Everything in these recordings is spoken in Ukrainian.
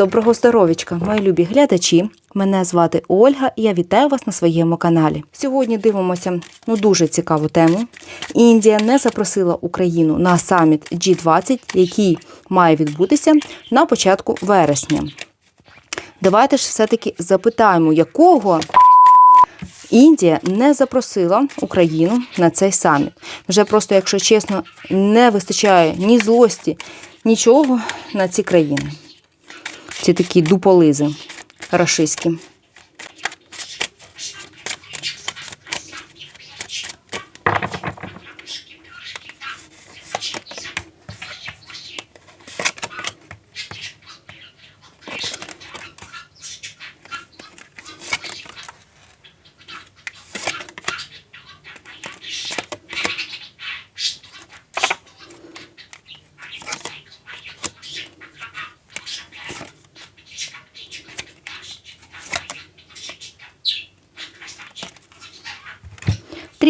Доброго здоров'ячка, мої любі глядачі. Мене звати Ольга і я вітаю вас на своєму каналі. Сьогодні дивимося ну дуже цікаву тему. Індія не запросила Україну на саміт G20, який має відбутися на початку вересня. Давайте ж все-таки запитаємо, якого Індія не запросила Україну на цей саміт. Вже просто, якщо чесно, не вистачає ні злості, нічого на ці країни. Ці такі дуполизи рашистські.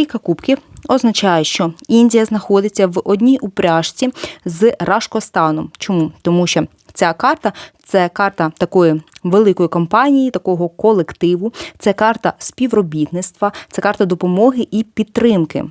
Трійка кубків означає, що Індія знаходиться в одній упряжці з Рашкостаном. Чому? Тому що ця карта це карта такої великої компанії, такого колективу, це карта співробітництва, це карта допомоги і підтримки.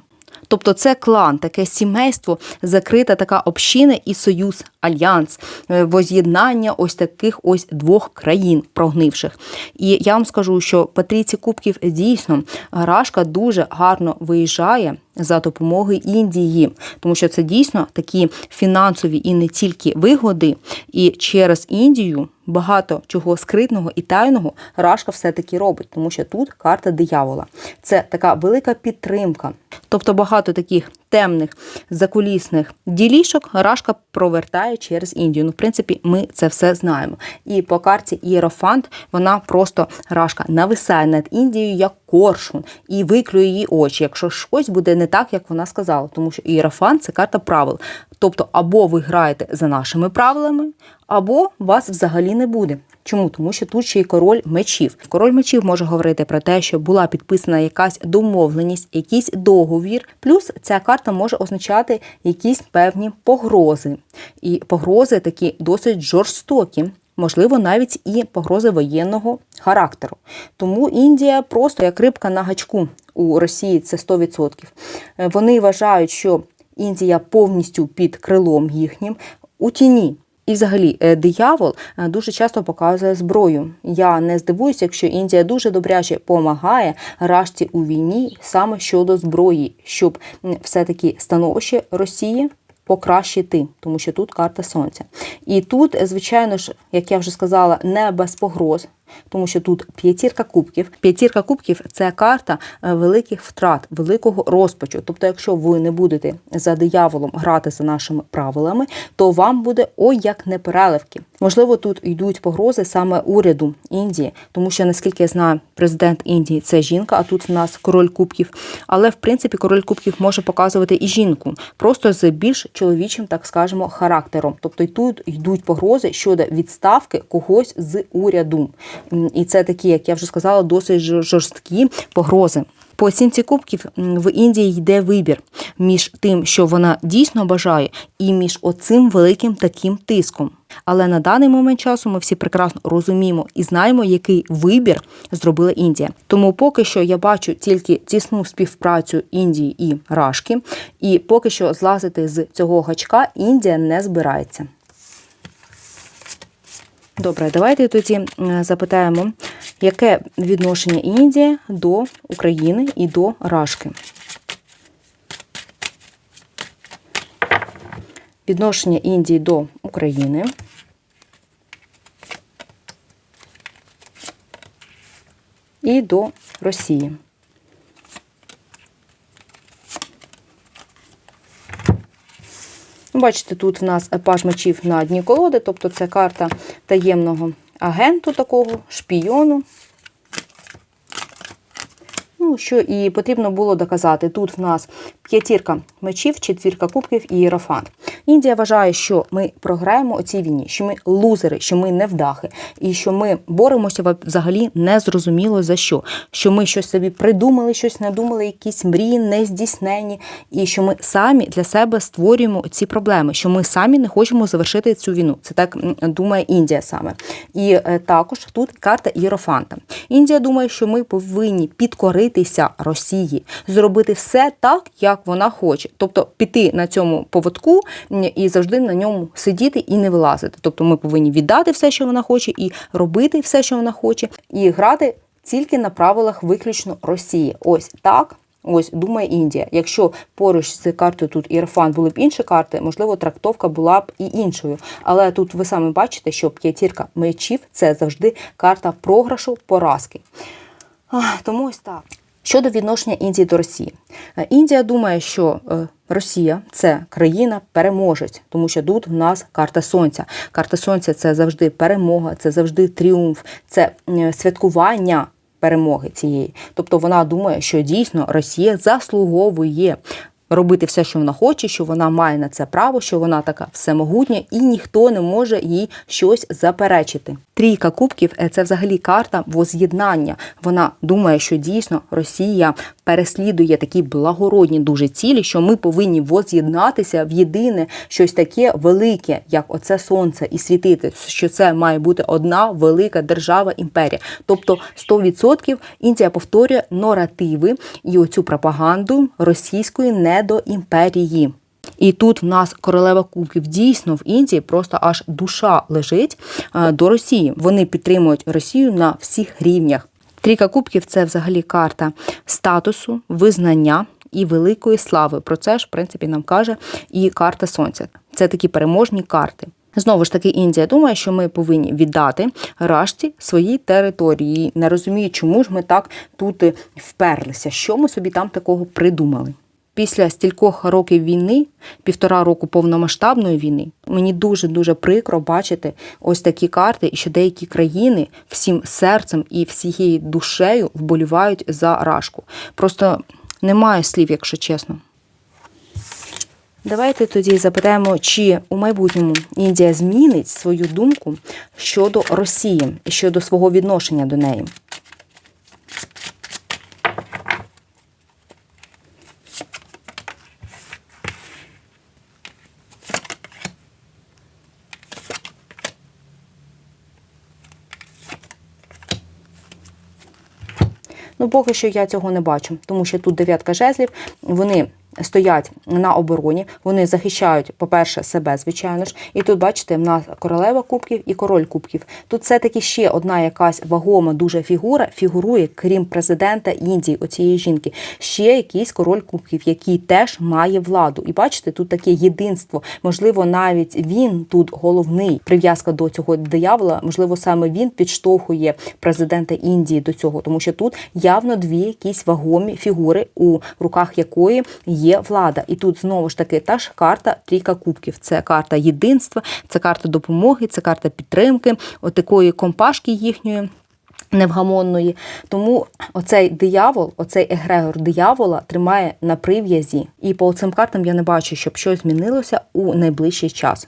Тобто це клан, таке сімейство, закрита така община і союз, альянс, е, воз'єднання ось таких ось двох країн прогнивших. І я вам скажу, що Патріці Кубків дійсно Рашка дуже гарно виїжджає за допомогою Індії, тому що це дійсно такі фінансові і не тільки вигоди, і через Індію. Багато чого скритного і тайного Рашка все-таки робить, тому що тут карта диявола. Це така велика підтримка. Тобто багато таких темних закулісних ділішок Рашка провертає через Індію. Ну, в принципі, ми це все знаємо. І по карті Єрофант вона просто Рашка нависає над Індією як коршун і виклює її очі, якщо щось буде не так, як вона сказала, тому що Єрофант – це карта правил. Тобто, або ви граєте за нашими правилами, або вас взагалі не буде. Чому? Тому що тут ще й король мечів. Король мечів може говорити про те, що була підписана якась домовленість, якийсь договір. Плюс ця карта може означати якісь певні погрози. І погрози такі досить жорстокі. Можливо, навіть і погрози воєнного характеру. Тому Індія просто як рибка на гачку у Росії це 100%. Е, Вони вважають, що Індія повністю під крилом їхнім у тіні. І, взагалі, е, диявол е, дуже часто показує зброю. Я не здивуюся, якщо Індія дуже добряче допомагає Рашці у війні саме щодо зброї, щоб все-таки становище Росії покращити, тому що тут карта сонця. І тут, звичайно ж, як я вже сказала, не без погроз. Тому що тут п'ятірка кубків. П'ятірка кубків це карта е, великих втрат, великого розпачу. Тобто, якщо ви не будете за дияволом грати за нашими правилами, то вам буде ой як непереливки. Можливо, тут йдуть погрози саме уряду Індії, тому що наскільки я знаю, президент Індії це жінка, а тут в нас король кубків. Але в принципі король кубків може показувати і жінку, просто з більш чоловічим, так скажемо, характером. Тобто і тут йдуть погрози щодо відставки когось з уряду. І це такі, як я вже сказала, досить жорсткі погрози. По оцінці кубків в Індії йде вибір між тим, що вона дійсно бажає, і між оцим великим таким тиском. Але на даний момент часу ми всі прекрасно розуміємо і знаємо, який вибір зробила Індія. Тому поки що я бачу тільки тісну співпрацю Індії і Рашки, і поки що злазити з цього гачка Індія не збирається. Добре, давайте тоді е, запитаємо, яке відношення Індії до України і до Рашки. Відношення Індії до України. І до Росії. Бачите, тут в нас паж мечів на дні колоди, тобто це карта таємного агенту такого, шпійону. Що і потрібно було доказати. Тут в нас п'ятірка мечів, четвірка кубків і єрофант. Індія вважає, що ми програємо у цій війні, що ми лузери, що ми невдахи, і що ми боремося взагалі незрозуміло за що. Що ми щось собі придумали, щось надумали, якісь мрії нездійснені, і що ми самі для себе створюємо ці проблеми, що ми самі не хочемо завершити цю війну. Це так думає Індія саме. І е, також тут карта Єрофанта. Індія думає, що ми повинні підкоритися Росії, зробити все так, як вона хоче. Тобто піти на цьому поводку і завжди на ньому сидіти і не вилазити. Тобто ми повинні віддати все, що вона хоче, і робити все, що вона хоче, і грати тільки на правилах виключно Росії. Ось так. Ось думає Індія. Якщо поруч з картою тут Єрфан були б інші карти, можливо, трактовка була б і іншою. Але тут ви самі бачите, що п'ятірка мечів це завжди карта програшу, поразки. Тому ось так. Щодо відношення Індії до Росії, Е, Індія думає, що е, Росія це країна переможець, тому що тут в нас карта сонця. Карта сонця це завжди перемога, це завжди тріумф, це е, святкування перемоги цієї. Тобто вона думає, що дійсно Росія заслуговує. Робити все, що вона хоче, що вона має на це право, що вона така всемогутня, і ніхто не може їй щось заперечити. Трійка кубків це взагалі карта воз'єднання. Вона думає, що дійсно Росія переслідує такі благородні дуже цілі, що ми повинні воз'єднатися в єдине щось таке велике, як оце сонце, і світити, що це має бути одна велика держава імперія. Тобто 100% Індія повторює наративи і оцю пропаганду російської недоімперії. І тут в нас королева кубків дійсно в Індії просто аж душа лежить е, до Росії. Вони підтримують Росію на всіх рівнях. Трійка кубків це взагалі карта статусу, визнання і великої слави. Про це ж, в принципі, нам каже і карта сонця. Це такі переможні карти. Знову ж таки, Індія думає, що ми повинні віддати рашці свої території. Не розуміє, чому ж ми так тут вперлися, що ми собі там такого придумали. Після стількох років війни, півтора року повномасштабної війни, мені дуже дуже прикро бачити ось такі карти, і що деякі країни всім серцем і всією душею вболівають за рашку. Просто немає слів, якщо чесно. Давайте тоді запитаємо, чи у майбутньому Індія змінить свою думку щодо Росії, щодо свого відношення до неї. Ну, поки що я цього не бачу, тому що тут дев'ятка жезлів, вони стоять на обороні, вони захищають, по-перше, себе, звичайно ж. І тут, бачите, в нас королева кубків і король кубків. Тут все-таки ще одна якась вагома дуже фігура фігурує, крім президента Індії, оцієї жінки, ще якийсь король кубків, який теж має владу. І бачите, тут таке єдинство. Можливо, навіть він тут головний прив'язка до цього диявола. Можливо, саме він підштовхує президента Індії до цього, тому що тут явно дві якісь вагомі фігури, у руках якої є влада. І тут знову ж таки та ж карта трійка кубків. Це карта єдинства, це карта допомоги, це карта підтримки, отакої компашки їхньої. Невгамонної, тому оцей диявол, оцей егрегор диявола тримає на прив'язі. І по цим картам я не бачу, щоб щось змінилося у найближчий час.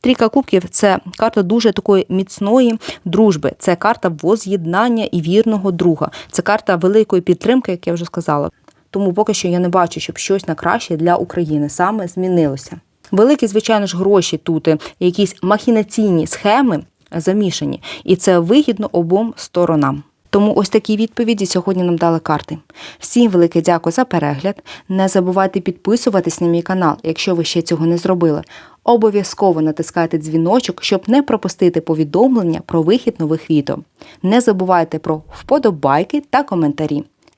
Трійка кубків це карта дуже такої міцної дружби. Це карта воз'єднання і вірного друга. Це карта великої підтримки, як я вже сказала. Тому поки що я не бачу, щоб щось на краще для України саме змінилося. Великі, звичайно ж, гроші тут, якісь махінаційні схеми замішані, і це вигідно обом сторонам. Тому ось такі відповіді сьогодні нам дали карти. Всім велике дякую за перегляд. Не забувайте підписуватись на мій канал, якщо ви ще цього не зробили. Обов'язково натискайте дзвіночок, щоб не пропустити повідомлення про вихід нових відео. Не забувайте про вподобайки та коментарі.